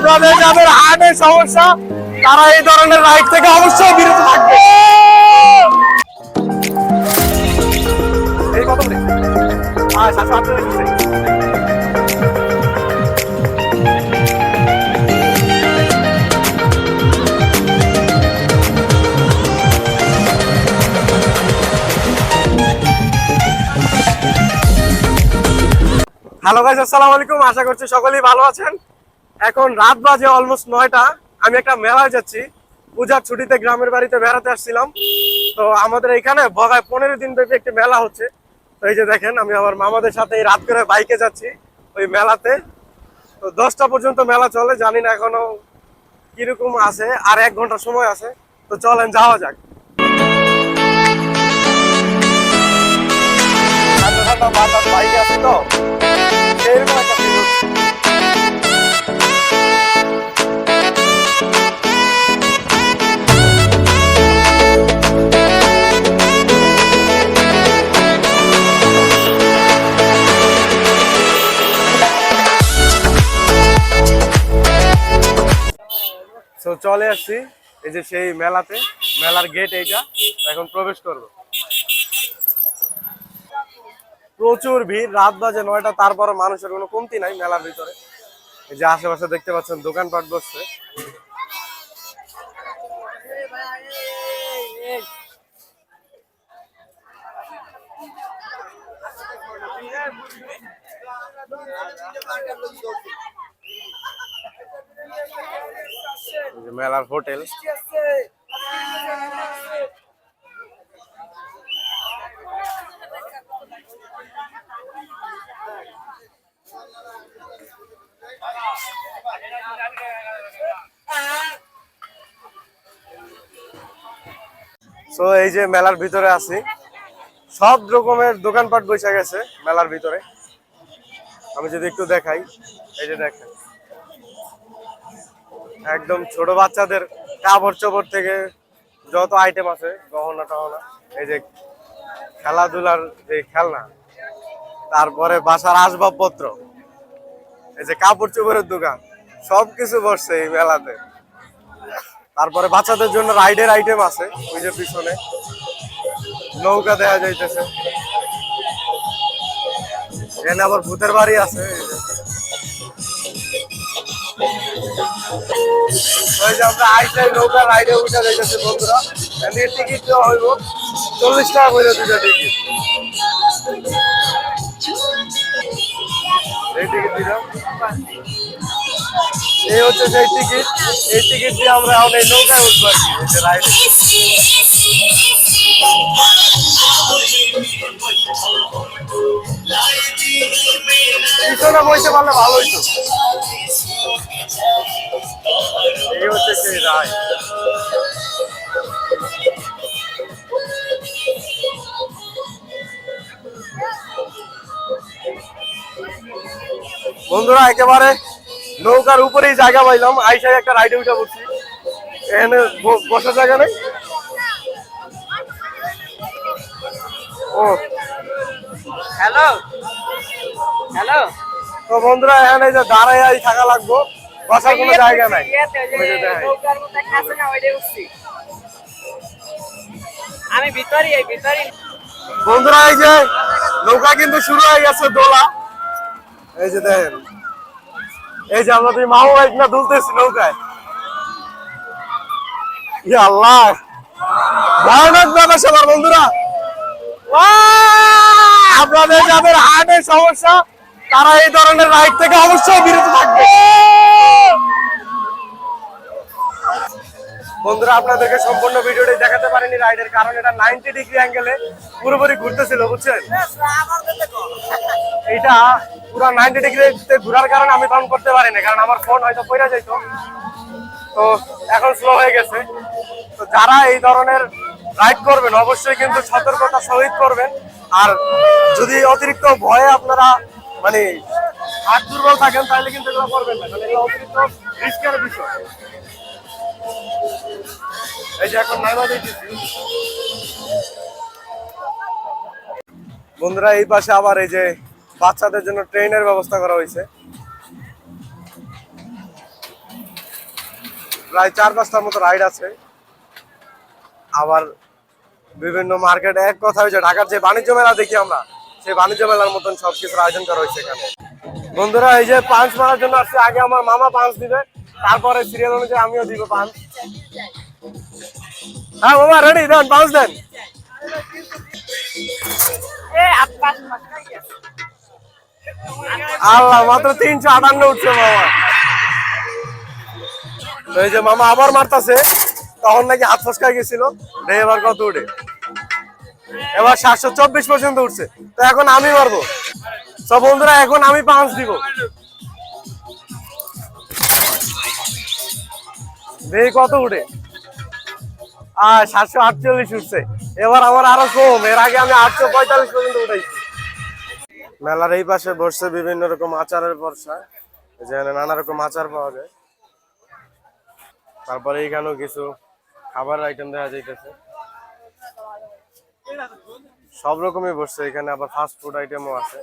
আপনাদের যাদের হার্টের সমস্যা, তারা এই ধরনের রাইড থেকে অবশ্যই বিরত থাকবে। হ্যাঁ হ্যালো গাইস আসসালামু আলাইকুম। আশা করছি সকলেই ভালো আছেন। এখন রাত বাজে অলমোস্ট নয়টা। আমি একটা মেলায় যাচ্ছি। পূজার ছুটিতে গ্রামের বাড়িতে বেড়াতে আসছিলাম। তো আমাদের এখানে বগায় পনেরো দিন ব্যাপী একটি মেলা হচ্ছে। তো এই যে দেখেন, আমি আমার মামাদের সাথে এই রাত করে বাইকে যাচ্ছি ওই মেলাতে। তো দশটা পর্যন্ত মেলা চলে, জানি না এখনও কীরকম আছে, আর এক ঘণ্টা সময় আছে। তো চলেন, যাওয়া যাক। বাইকে আছে তো? চলে আসছি এই যে সেই মেলাতে মেলার গেট এইটা এখন প্রবেশ করব প্রচুর ভিড় রাত বাজে নয়টা তারপর মানুষের কোনো কমতি নাই মেলার ভিতরে এই যে আশেপাশে দেখতে পাচ্ছেন দোকানপাট বসছে এই যে মেলার হোটেল। তো এই যে মেলার ভিতরে আছি। সব রকমের দোকানপাট বসে গেছে মেলার ভিতরে। আমি যদি একটু দেখাই। এই যে দেখেন। একদম ছোট বাচ্চাদের কাপড় চোপড় থেকে যত আইটেম আছে, গহনা টহনা, এই যে খেলাধুলার যে খেলনা, তারপরে বাসার আসবাবপত্র, এই যে কাপড় চোপড়ের দোকান, সবকিছু বসছে এই মেলাতে। তারপরে বাচ্চাদের জন্য রাইডের আইটেম আছে, ওই যে পিছনে। নৌকা দেখা যাইতেছে। এখানে আবার ভূতের বাড়ি আছে। নৌকা রাইডে উঠে এর টিকিট চল্লিশ টাকা করে টিকিট এই টিকিট এই হচ্ছে সেই টিকিট এই টিকিট দিয়ে আমরা এখন এই নৌকায় উঠবো রাইডে। পিছনে বসে পারলে ভালো হইতো। রায় বন্ধুরা একেবারে নৌকার উপরেই জায়গা পাইলাম। আইসাই একটা রাইডে উঠে পড়ছি এখানে বসার জায়গা নেই? ও। হ্যালো হ্যালো তো বন্ধুরা এখানে যে দাঁড়াই থাকা লাগবো। বসার কোনো জায়গা নাই। আমি ভিতরই এই ভিতরই। বন্ধুরা এই যে নৌকা কিন্তু শুরু হয়ে গেছে দোলা। এই যে দেখেন। এই যে মামু বাইক না দুলতেছি নৌকায়। আল্লাহ। ভয়ানক ব্যাপার সবার বন্ধুরা আপনাদের যাদের হার্টের সমস্যা তারা এই ধরনের রাইড থেকে অবশ্যই বিরত থাকবে। বন্ধুরা, আপনাদেরকে সম্পূর্ণ ভিডিওটি দেখাতে পারিনি, রাইডের কারণ এটা নাইনটি ডিগ্রি অ্যাঙ্গেলে পুরোপুরি ঘুরতেছিল, বুঝছেন? এটা পুরো নাইনটি ডিগ্রিতে ঘোরার কারণে আমি কাউন্ট করতে পারি না কারণ আমার ফোন হয়তো পড়ে যেত তো এখন স্লো হয়ে গেছে। তো যারা এই ধরনের রাইড করবেন, অবশ্যই কিন্তু সতর্কতা সহিত করবেন। আর যদি অতিরিক্ত ভয়ে আপনারা মানে হাত দুর্বল থাকেন, তাহলে কিন্তু এগুলো করবেন না, কারণ অতিরিক্ত রিস্কের বিষয়। এই যে বন্ধুরা, এই পাশে আবার এই যে বাচ্চাদের জন্য ট্রেনের ব্যবস্থা করা হয়েছে। প্রায় চার পাঁচটার মতো রাইড আছে। আবার বিভিন্ন মার্কেট, এক কথা হয়েছে, ঢাকার যে বাণিজ্য মেলা দেখি আমরা, সেই বাণিজ্য মেলার মতন সবকিছুর আয়োজন করা হয়েছে এখানে। বন্ধুরা, এই যে পাঁচ মারার জন্য আসছে, আগে আমার মামা পাঁচ দিবে, তারপরে সিরিয়াল অনুযায়ী আমিও দিব পাঁচ হ্যাঁ মামা রেডি দেন পাঁচ দেন। আল্লাহ মাত্র তিনশো আটান্ন উঠছে মামা তো এই যে মামা আবার মারতাছে তখন নাকি হাত ফসকায় গেছিল। এবার কত উঠে? এবার সাতশো চব্বিশ পর্যন্ত উঠছে। তো এখন আমি মারবো। তো বন্ধুরা এখন আমি পাঁচ দিব। দেখি কত উঠে? সাতশো আটচল্লিশ উঠছে। এবার আমার আরও কম, এর আগে আমি আটশো পঁয়তাল্লিশ পর্যন্ত উঠাইছি। মেলার এই পাশে বসছে বিভিন্ন রকম আচারের বর্ষা। যেখানে নানা রকম আচার পাওয়া যায়। তারপরে এখানেও কিছু খাবার আইটেম দেখা যাইতেছে। সব রকমই বসছে, এখানে আবার ফাস্ট ফুড আইটেমও আছে।